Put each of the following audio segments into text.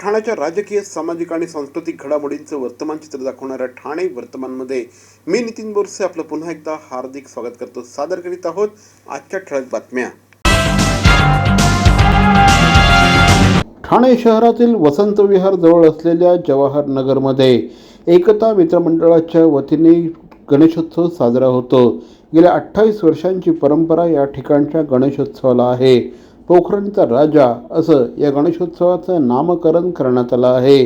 ठाण्याच्या राजकीय सामाजिक आणि सांस्कृतिक घडामोडींचं वर्तमान चित्र दाखवणाऱ्या ठाणे वर्तमानमध्ये मी नितीन बोरसे आपलं पुन्हा एकदा हार्दिक स्वागत करतो. सादर करीत आहोत आजच्या ठळक बातम्या. ठाणे शहरातील वसंत विहार जवळ असलेल्या जवाहर नगरमध्ये एकता मित्रमंडळाच्या वतीने गणेशोत्सव साजरा होतो. गेल्या अठ्ठावीस वर्षांची परंपरा या ठिकाणच्या गणेशोत्सवाला आहे. पोखरणचा राजा असं या गणेशोत्सवाचं नामकरण करण्यात आलं आहे.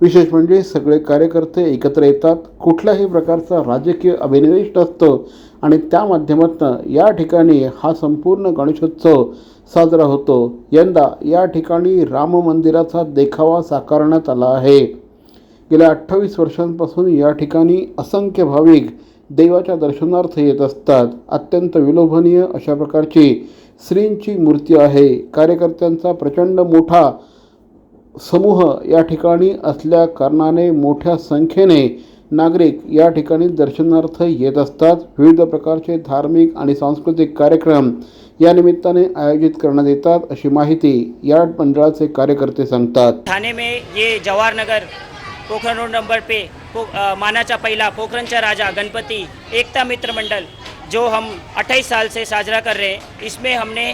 विशेष म्हणजे सगळे कार्यकर्ते एकत्र येतात. कुठल्याही प्रकारचा राजकीय अभिनिवेश असतो आणि त्या माध्यमातून या ठिकाणी हा संपूर्ण गणेशोत्सव साजरा होतो. यंदा या ठिकाणी राम मंदिराचा देखावा साकारण्यात आला आहे. गेल्या अठ्ठावीस वर्षांपासून या ठिकाणी असंख्य भाविक देवाच्या दर्शनार्थ येत असतात. अत्यंत विलोभनीय अशा प्रकारची श्रींची मूर्ती आहे. कार्यकर्त्यांचा प्रचंड मोठा समूह या ठिकाणी असल्या कारणाने मोठ्या संख्येने नागरिक या ठिकाणी दर्शनार्थ येत असतात. विविध प्रकारचे धार्मिक आणि सांस्कृतिक कार्यक्रम या निमित्ताने आयोजित करण्यात येतात अशी माहिती या मंडळाचे कार्यकर्ते सांगतात. ठाणे मे ये जवाहरनगर पोखरण रोड नंबर पे पो, अ, मानाचा पहिला पोखरणचा राजा गणपती एकता मित्र मंडल जो हम 28 साल से साजरा कर रहे हैं, इसमें हमने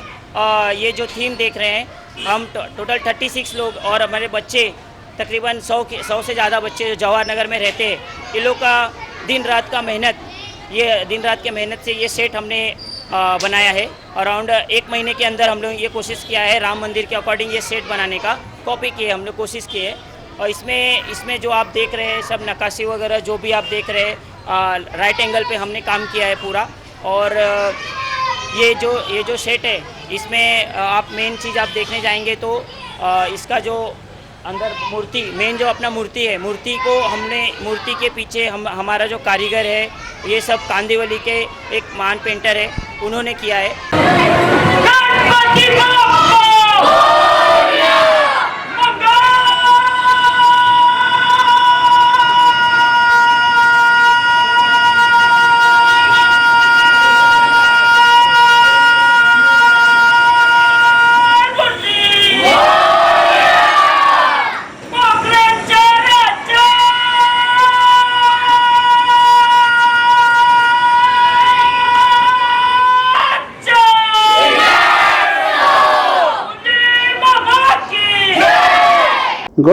ये जो थीम देख रहे हैं, हम टोटल 36 लोग और हमारे बच्चे, तकरीबन 100 के 100 से ज़्यादा बच्चे जो जवाहर नगर में रहते हैं, इन लोग का दिन रात का मेहनत, ये दिन रात के मेहनत से ये सेट हमने बनाया है। अराउंड एक महीने के अंदर हम लोग ये कोशिश किया है, राम मंदिर के अकॉर्डिंग ये सेट बनाने का कॉपी किए है हमने कोशिश की है और इसमें इसमें जो आप देख रहे हैं, सब नक्काशी वगैरह जो भी आप देख रहे हैं राइट एंगल पे हमने काम किया है पूरा। और ये जो ये जो सेट है, इसमें आप मेन चीज़ आप देखने जाएँगे तो इसका जो अंदर मूर्ति मेन जो अपना मूर्ति है, मूर्ति को हमने, मूर्ति के पीछे हम, हमारा जो कारीगर है, ये सब कांदीवली के एक महान पेंटर है, उन्होंने किया है।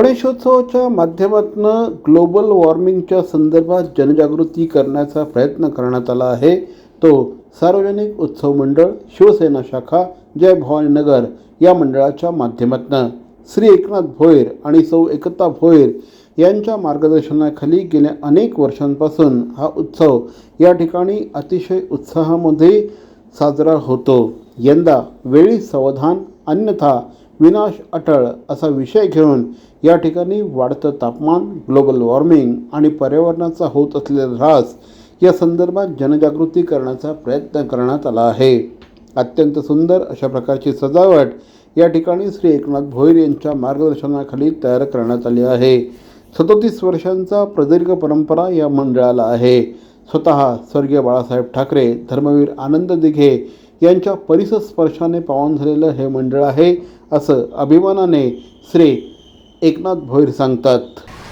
गणेशोत्सवाच्या माध्यमातून ग्लोबल वॉर्मिंगच्या संदर्भात जनजागृती करण्याचा प्रयत्न करण्यात आला आहे. तो सार्वजनिक उत्सव मंडळ शिवसेना शाखा जय भवानी नगर या मंडळाच्या माध्यमातून. श्री एकनाथ भोईर आणि सौ एकता भोईर यांच्या मार्गदर्शनाखाली गेल्या अनेक वर्षांपासून हा उत्सव या ठिकाणी अतिशय उत्साहामध्ये साजरा होतो. यंदा वेळी सावधान अन्यथा विनाश अटळ असा विषय घेऊन या ठिकाणी वाढतं तापमान ग्लोबल वॉर्मिंग आणि पर्यावरणाचा होत असलेला ऱ्हास या संदर्भात जनजागृती करण्याचा प्रयत्न करण्यात आला आहे. अत्यंत सुंदर अशा प्रकारची सजावट या ठिकाणी श्री एकनाथ भोईर यांच्या मार्गदर्शनाखाली तयार करण्यात आली आहे. सदोतीस वर्षांचा प्रदीर्घ परंपरा या मंडळाला आहे. स्वतः स्वर्गीय बाळासाहेब ठाकरे धर्मवीर आनंद दिघे यांच्या परिसर स्पर्शाने पावन झालेलं हे मंडळ आहे. असं अभिमानाने श्री एकनाथ भोईर सांगतात.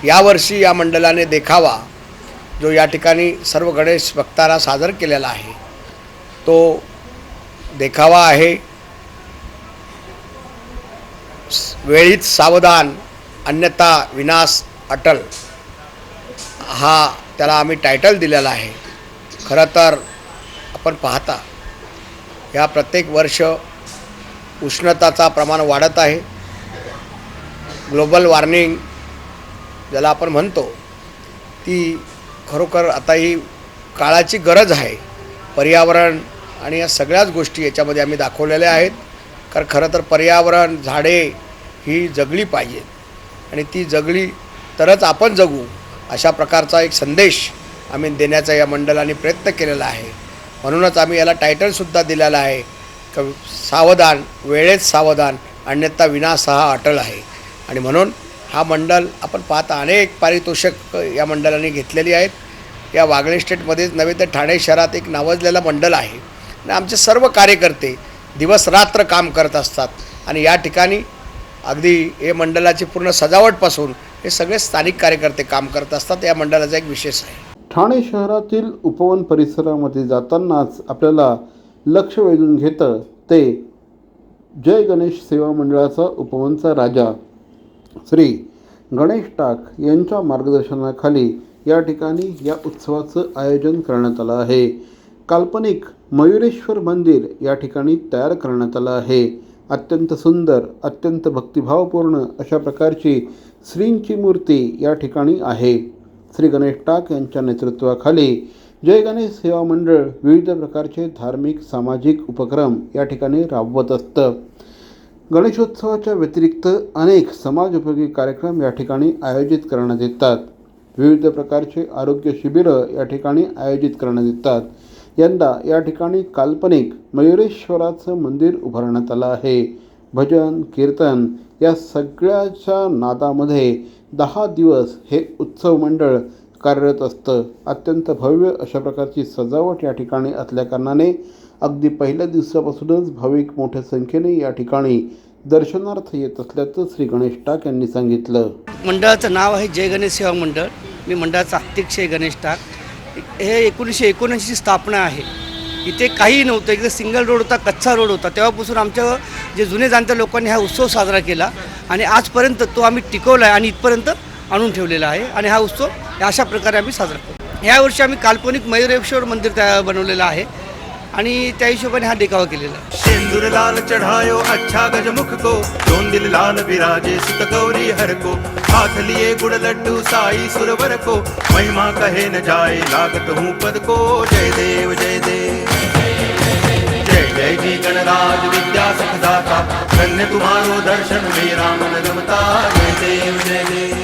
यावर्षी या मंडळाने देखावा जो या ठिकाणी सर्व गणेश भक्ताला सादर केलेला आहे. तो देखावा आहे. वेळीत वेळीच सावधान अन्यथा विनाश अटल हा त्याला आम्ही टायटल दिलेला आहे. खरं तर आपण पाहता या प्रत्येक वर्ष उष्णताचा प्रमाण वाढत आहे. ग्लोबल वॉर्मिंग ज्याला आपण म्हणतो ती खरोखर आता ही काळाची गरज आहे. पर्यावरण आणि या सगळ्याच गोष्टी याच्यामध्ये आम्ही दाखवलेल्या आहेत. कारण खरं तर पर्यावरण झाडे ही जगली पाहिजेत आणि ती जगली तरच आपण जगू अशा प्रकारचा एक संदेश आम्ही देण्याचा या मंडळाने प्रयत्न केलेला आहे. म्हणूनच आम्ही याला टायटलसुद्धा दिलेला आहे. क सावधान वेळेत सावधान अन्यथा विनाश हा अटल आहे. आणि म्हणून हा मंडल आपण पाहता अनेक पारितोषक या मंडळाने घेतलेली आहेत. या वागळे स्टेटमध्येच नव्हे तर ठाणे शहरात एक नावाजलेला मंडल आहे. आणि आमचे सर्व कार्यकर्ते दिवसरात्र काम करत असतात. आणि या ठिकाणी अगदी हे मंडळाची पूर्ण सजावटपासून हे सगळे स्थानिक कार्यकर्ते काम करत असतात. या मंडळाचा एक विशेष आहे. ठाणे शहरातील उपवन परिसरामध्ये जातानाच आपल्याला लक्ष वेधून घेतं ते जय गणेश सेवा मंडळाचा उपवनचा राजा श्री गणेश टाक यांच्या मार्गदर्शनाखाली या ठिकाणी या उत्सवाचं आयोजन करण्यात आलं आहे. काल्पनिक मयुरेश्वर मंदिर या ठिकाणी तयार करण्यात आलं आहे. अत्यंत सुंदर अत्यंत भक्तिभावपूर्ण अशा प्रकारची श्रींची मूर्ती या ठिकाणी आहे. श्री गणेश टाक यांच्या नेतृत्वाखाली जय गणेश सेवा मंडळ विविध प्रकारचे धार्मिक सामाजिक उपक्रम या ठिकाणी राबवत असतं. गणेशोत्सवाच्या व्यतिरिक्त अनेक समाजोपयोगी कार्यक्रम या ठिकाणी आयोजित करण्यात येतात. विविध प्रकारचे आरोग्य शिबिरं या ठिकाणी आयोजित करण्यात येतात. यंदा या ठिकाणी काल्पनिक मयुरेश्वराचं मंदिर उभारण्यात आलं आहे. भजन कीर्तन या सगळ्याच्या नादामध्ये दहा दिवस हे उत्सव मंडळ कार्यरत असतं. अत्यंत भव्य अशा प्रकारची सजावट या ठिकाणी असल्याकारणाने अगदी पहिल्या दिवसापासूनच भाविक मोठ्या संख्येने या ठिकाणी दर्शनार्थ येत असल्याचं श्री गणेश टाक यांनी सांगितलं. मंडळाचं नाव आहे जय गणेश सेवा मंडळ. मी मंडळाचा अध्यक्ष आहे गणेश टाक. हे एकोणीसशे एकोणऐंशीची स्थापना आहे. इथे काही नव्हतं. एकदा सिंगल रोड होता कच्चा रोड होता. तेव्हापासून आमच्या जे जुने जाणत्या लोकांनी हा उत्सव साजरा केला आणि आजपर्यंत तो आम्ही टिकवला आहे आणि इथपर्यंत आणून ठेवलेला आहे आणि हा उत्सव अशा प्रकारे आम्ही साजरा करतो. यावर्षी आम्ही काल्पनिक मयुरेश्वर मंदिर त्या बनवलेलं आहे आणि त्या हिशोबाने हा देखावा केलेला सेंदूर सिंदूर लाल चढ़ायो अच्छा गजमुख को दोन दिल लाल विराजे सुत गौरी हर को हाथ लिए गुड़ लड्डू साई सुरवर को महिमा कहे न जाए लागत हूँ पद को जय देव जय देव। जय जय जी गणराज विद्या सुखदाता धन्य तुम्हारो दर्शन मेरा मन रमता जय देव जय देव।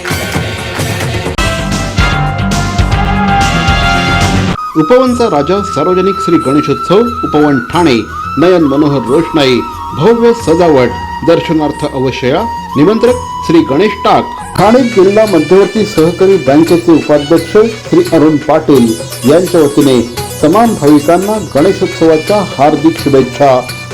उपवनचा राजा सार्वजनिक श्री गणेशोत्सव उपवन ठाणे नयन मनोहर रोषणाई भव्य सजावट दर्शनार्थ अवश्य निमंत्रक श्री गणेश टाक. ठाणे जिल्हा मध्यवर्ती सहकारी बँकेचे उपाध्यक्ष श्री अरुण पाटील यांच्या वतीने तमाम भाविकांना गणेशोत्सवाच्या हार्दिक शुभेच्छा.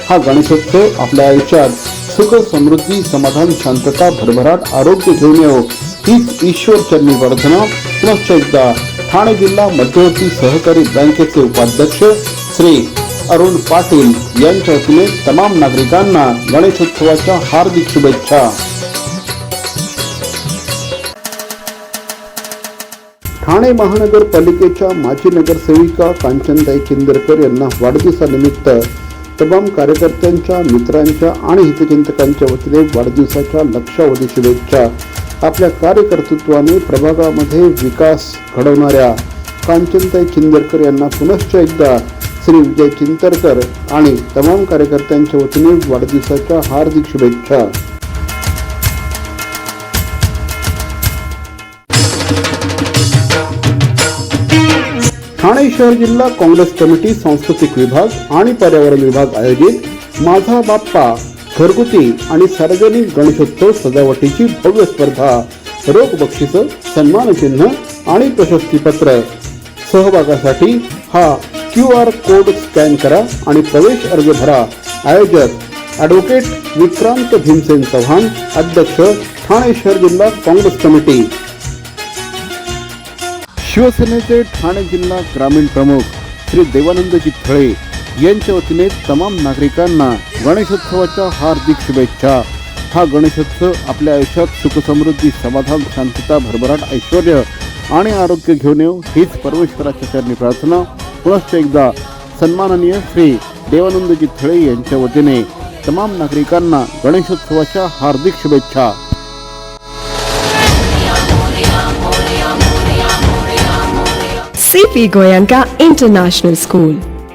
हा गणेशोत्सव आपल्या आयुष्यात सुख समृद्धी समाधान शांतता भरभराट आरोग्य घेऊन येऊ हीच ईश्वर चरणी प्रार्थना पुनश्च एकदा ठाणे जिल्हा मध्यवर्ती सहकारी बँकेचे उपाध्यक्ष श्री अरुण पाटील यांच्या वतीने तमाम नागरिकांना गणेशोत्सवाच्या हार्दिक शुभेच्छा. ठाणे महानगरपालिकेच्या माजी नगरसेविका कांचनताई किंदरकर यांना वाढदिवसानिमित्त तमाम कार्यकर्त्यांच्या मित्रांच्या आणि हितचिंतकांच्या वतीने वाढदिवसाच्या लक्षावधी शुभेच्छा. आपल्या कार्यकर्तृत्वाने प्रभागामध्ये विकास घडवणाऱ्या कांचनताई चिंदरकर यांना पुनश्च एकदा श्री विजय चिंतरकर आणि तमाम कार्यकर्त्यांच्या वतीने वाढदिवसाच्या हार्दिक शुभेच्छा. ठाणे शहर जिल्हा काँग्रेस कमिटी सांस्कृतिक विभाग आणि पर्यावरण विभाग आयोजित माझा बाप्पा घरगुती आणि सार्वजनिक गणेशोत्सव सजावटीची भव्य स्पर्धा रोख बक्षिस सन्मानचिन्ह आणि प्रशस्तीपत्र सहभागासाठी हा क्यू आर कोड स्कॅन करा आणि प्रवेश अर्ज भरा. आयोजक ॲडव्होकेट विक्रांत भीमसेन चव्हाण अध्यक्ष ठाणे शहर जिल्हा काँग्रेस कमिटी. शिवसेनेचे ठाणे जिल्हा ग्रामीण प्रमुख श्री देवानंदजी थळे यांच्या वतीने तमाम नागरिकांना गणेशोत्सवाच्या हार्दिक शुभेच्छा. हा गणेशोत्सव आपल्या आयुष्यात सुखसमृद्धी समाधान शांतता भरभराट ऐश्वर आणि आरोग्य घेऊन येऊ हीच परमेश्वराच्या चरणी प्रार्थना. पुनश्च एकदा सन्माननीय श्री देवानंदजी थळे यांच्या वतीने तमाम नागरिकांना गणेशोत्सवाच्या हार्दिक शुभेच्छा. C P Goenka international school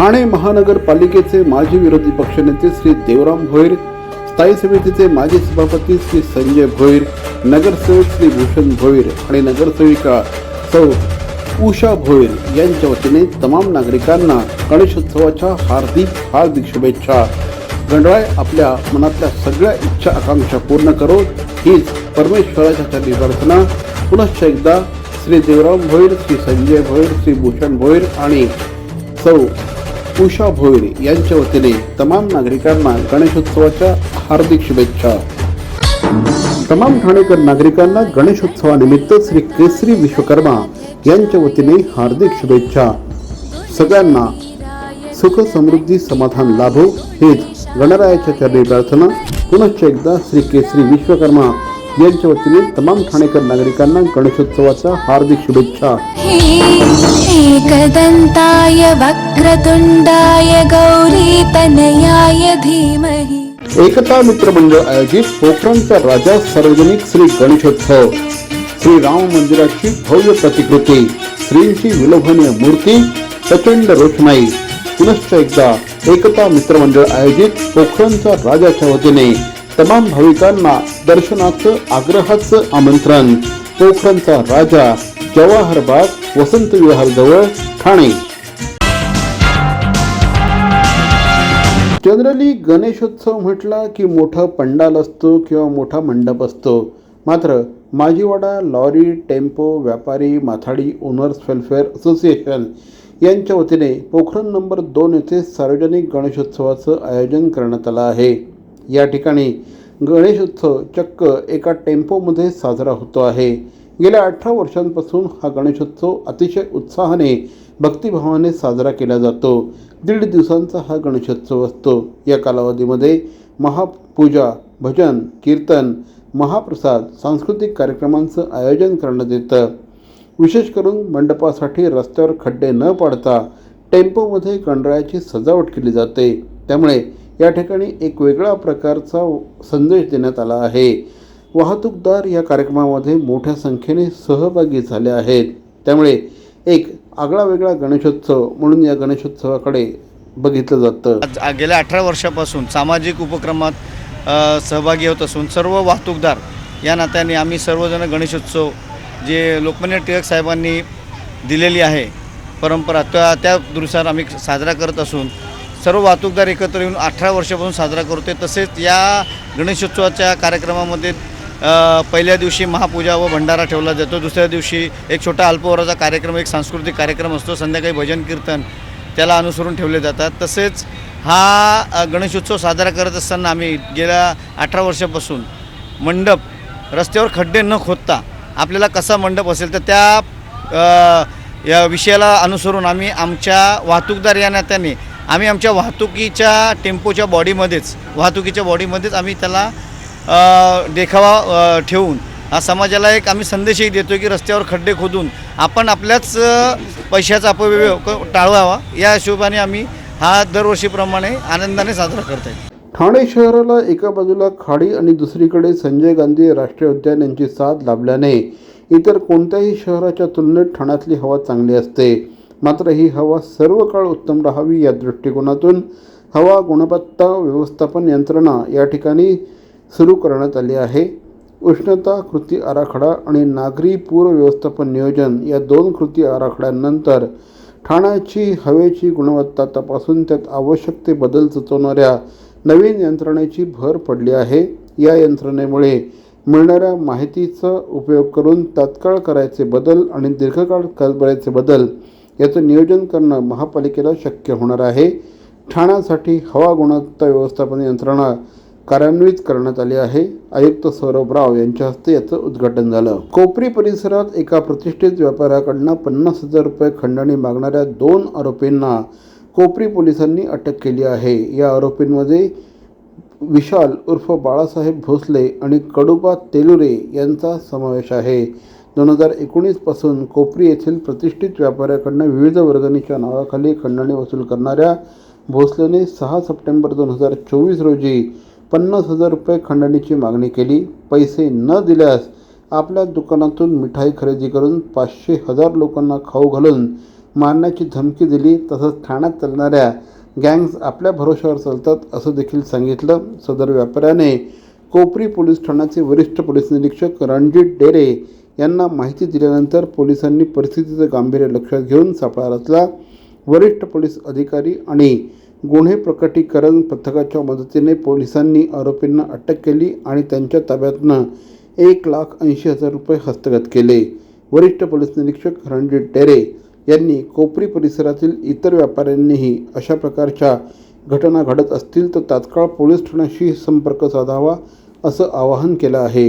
Thane महानगरपालिकेचे माजी विरोधी पक्षनेते श्री देवराम भोईर स्थायी समितीचे माजी सभापती श्री संजय भोईर नगरसेवक श्री भूषण भोईर आणि नगरसेविका सौ उषा भोईर यांच्या वतीने तमाम नागरिकांना गणेशोत्सवाच्या हार्दिक हार्दिक शुभेच्छा. गणराय आपल्या मनातल्या सगळ्या इच्छा आकांक्षा पूर्ण करो. हीच परमेश्वराच्या चरणी प्रार्थना. पुनश्च एकदा श्री देवराम भोईर श्री संजय भोईर श्री भूषण भोईर आणि सौ उषा भोईरे यांच्या वतीने तमाम नागरिकांना गणेशोत्सवाच्या हार्दिक शुभेच्छा. तमाम ठाणेकर नागरिकांना गणेशोत्सवानिमित्त श्री केसरी विश्वकर्मा यांच्या वतीने हार्दिक शुभेच्छा. सगळ्यांना सुख समृद्धी समाधान लाभो हेच गणरायाच्या चरणी प्रार्थना. पुनश्च एकदा श्री केसरी विश्वकर्मा यांच्या वतीने तमाम ठाणेकर नागरिकांना गणेशोत्सवाच्या हार्दिक शुभेच्छा. एकदन्ताय वक्रतुण्डाय गौरीतनयाय धीमहि. एकता मित्र मंडळ आयोजित पोखरणचा राजा सार्वजनिक श्री गणेशोत्सव. श्री राम मंदिराची भव्य प्रतिकृती श्रींची विलोभनीय मूर्ती प्रचंड रोषणाई. पुनश्च एकदा एकता मित्र मंडळ आयोजित पोखरणचा राजाच्या वतीने तमाम भाविकांना दर्शनाचं आग्रहाचं आमंत्रण. पोखरणचा राजा जवाहर बाग वसंत विहार जवळ ठाणे. जनरली गणेशोत्सव म्हटला की मोठा पंडाल असतो किंवा मोठा मंडप असतो. मात्र माजीवाडा लॉरी टेम्पो व्यापारी माथाडी ओनर्स वेलफेअर असोसिएशन यांच्या वतीने पोखरण नंबर दोन येथे सार्वजनिक गणेशोत्सवाचं आयोजन करण्यात आलं आहे. या ठिकाणी गणेश उत्सव चक्क एका टेम्पोमध्ये साजरा होतो आहे. गेल्या अठरा वर्षांपासून हा गणेशोत्सव अतिशय उत्साहाने भक्तिभावाने साजरा केला जातो. दीड दिवसांचा हा गणेशोत्सव असतो. या कालावधीमध्ये महापूजा भजन कीर्तन महाप्रसाद सांस्कृतिक कार्यक्रमांचं आयोजन करण्यात येतं. विशेष करून मंडपासाठी रस्त्यावर खड्डे न पाडता टेम्पोमध्ये गणरायाची सजावट केली जाते. त्यामुळे या ठिकाणी एक वेगळा प्रकारचा संदेश देण्यात आला आहे. वाहतूकदार या कार्यक्रमामध्ये मोठ्या संख्येने सहभागी झाले आहेत. त्यामुळे एक आगळा वेगळा गणेशोत्सव म्हणून या गणेशोत्सवाकडे बघितलं जातं. आज गेल्या अठरा वर्षापासून सामाजिक उपक्रमात सहभागी होत असून सर्व वाहतूकदार या नात्याने आम्ही सर्वजण गणेशोत्सव जे लोकमान्य टिळक साहेबांनी दिलेली आहे परंपरा त्या त्या दृश्यावर आम्ही साजरा करत असून सर्व वाहतूकदार एकत्र येऊन अठरा वर्षापासून साजरा करतोय. तसेच या गणेशोत्सवाच्या कार्यक्रमामध्ये पहिल्या दिवशी महापूजा व भंडारा ठेवला जातो. दुसऱ्या दिवशी एक छोटा अल्पवराचा कार्यक्रम एक सांस्कृतिक कार्यक्रम असतो. संध्याकाळी भजन कीर्तन त्याला अनुसरून ठेवले जातात. तसेच हा गणेशोत्सव साजरा करत असताना आम्ही गेल्या अठरा वर्षापासून मंडप रस्त्यावर खड्डे न खोदता आपल्याला कसा मंडप असेल तर त्या या विषयाला अनुसरून आम्ही आमच्या वाहतूकदार या नात्याने आम्ही आमच्या वाहतुकीच्या टेम्पोच्या बॉडीमध्येच वाहतुकीच्या बॉडीमध्येच आम्ही त्याला देखावा ठेवून हा समाजाला एक आम्ही संदेशही देतो की रस्त्यावर खड्डे खोदून आपण आपल्याच पैशाचा अपव्यय टाळवावा. या हिशोबाने आम्ही हा दरवर्षीप्रमाणे आनंदाने साजरा करत आहे ठाणे शहराला एका बाजूला खाडी आणि दुसरीकडे संजय गांधी राष्ट्रीय उद्यान यांची साथ लाभल्याने इतर कोणत्याही शहराच्या तुलनेत ठाण्यातली हवा चांगली असते. मात्र ही हवा सर्व काळ उत्तम राहावी या दृष्टिकोनातून हवा गुणवत्ता व्यवस्थापन यंत्रणा या ठिकाणी सुरू करण्यात आली आहे. उष्णता कृती आराखडा आणि नागरी पूर्व व्यवस्थापन नियोजन या दोन कृती आराखड्यांनंतर ठाण्याची हवेची गुणवत्ता तपासून त्यात आवश्यक ते बदल सुचवणाऱ्या नवीन यंत्रणेची भर पडली आहे. या यंत्रणेमुळे मिळणाऱ्या माहितीचा उपयोग करून तात्काळ करायचे बदल आणि दीर्घकाळ करायचे बदल याचं नियोजन करणं महापालिकेला शक्य होणार आहे. ठाण्यासाठी हवा गुणवत्ता व्यवस्थापन यंत्रणा कार्यान्वित करण्यात आली आहे. आयुक्त सौरभ राव यांच्या हस्ते याचं उद्घाटन झालं. कोपरी परिसरात एका प्रतिष्ठित व्यापाऱ्याकडनं पन्नास हजार रुपये खंडणी मागणाऱ्या दोन आरोपींना कोपरी पोलिसांनी अटक केली आहे. या आरोपींमध्ये विशाल उर्फ बाळासाहेब भोसले आणि कडुबा तेलुरे यांचा समावेश आहे. दोन हजार एकोणीसपासून कोपरी येथील प्रतिष्ठित व्यापाऱ्याकडनं विविध वर्गणीच्या नावाखाली खंडणी वसूल करणाऱ्या भोसलेने सहा सप्टेंबर दोन हजार चोवीस रोजी पन्नास हजार रुपये खंडणीची मागणी केली. पैसे न दिल्यास आपल्या दुकानातून मिठाई खरेदी करून पाचशे हजार लोकांना खाऊ घालून मारण्याची धमकी दिली. तसंच ठाण्यात चालणाऱ्या गँग्स आपल्या भरोश्यावर चालतात असं देखील सांगितलं. सदर व्यापाऱ्याने कोपरी पोलीस ठाण्याचे वरिष्ठ पोलीस निरीक्षक रणजित डेरे यांना माहिती दिल्यानंतर पोलिसांनी परिस्थितीचं गांभीर्य लक्षात घेऊन सापळा रचला वरिष्ठ पोलीस अधिकारी आणि गुन्हे प्रकटीकरण पथकाच्या मदतीने पोलिसांनी आरोपींना अटक केली आणि त्यांच्या ताब्यातनं एक लाख ऐंशी हजार रुपये हस्तगत केले. वरिष्ठ पोलीस निरीक्षक रणजित डेरे यांनी कोपरी परिसरातील इतर व्यापाऱ्यांनीही अशा प्रकारच्या घटना घडत असतील तर तात्काळ पोलीस ठाण्याशी संपर्क साधावा असं आवाहन केलं आहे.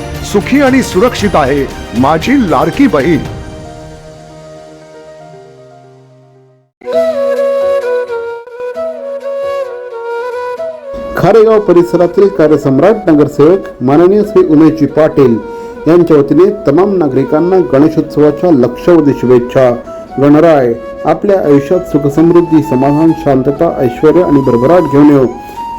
सुखी आणि सुरक्षित आहे माझी लाडकी बहीण. खारेगाव परिसरातील कार्यसम्राट नगरसेवक माननीय श्री उमेशजी पाटील यांच्या वतीने तमाम नागरिकांना गणेशोत्सवाच्या लक्षावधी शुभेच्छा. गणराय आपल्या आयुष्यात सुखसमृद्धी समाधान शांतता ऐश्वर आणि भरभराट घेऊन येऊ.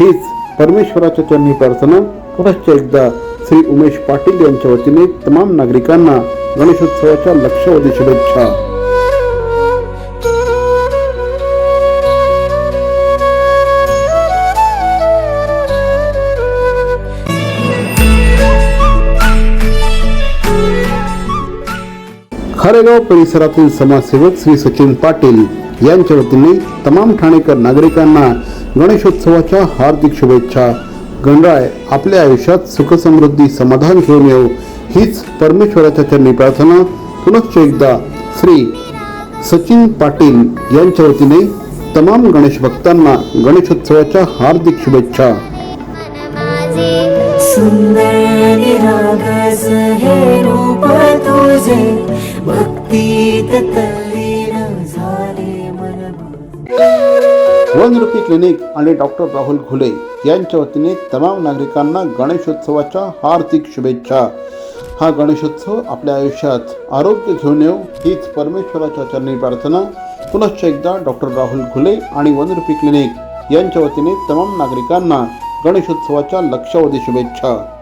हीच परमेश्वराच्या चरणी प्रार्थना. पुनश्च एकदा श्री उमेश पाटील यांच्या वतीने तमाम नागरिकांना गणेशोत्सवाच्या लक्षावधी शुभेच्छा. खारेगाव परिसरातील समाजसेवक श्री सचिन पाटील यांच्या वतीने तमाम ठाणेकर नागरिकांना गणेशोत्सवाच्या हार्दिक शुभेच्छा. गणराय आपल्या आयुष्यात सुखसमृद्धी समाधान घेऊन येऊ. हीच परमेश्वराच्या चरणी प्रार्थना. पुनश्च एकदा श्री सचिन पाटील यांच्या वतीने तमाम गणेश भक्तांना गणेशोत्सवाच्या हार्दिक शुभेच्छा. सुंदर वन क्लिनिक आणि डॉक्टर राहुल घुले यांच्या वतीने तमाम नागरिकांना गणेशोत्सवाच्या हार्दिक शुभेच्छा. हा गणेशोत्सव आपल्या आयुष्यात आरोग्य घेऊन येऊ हीच परमेश्वराच्या चरणी प्रार्थना. पुनश्च एकदा डॉक्टर राहुल घुले आणि वनरूपी क्लिनिक यांच्या वतीने तमाम नागरिकांना गणेशोत्सवाच्या लक्षावधी शुभेच्छा.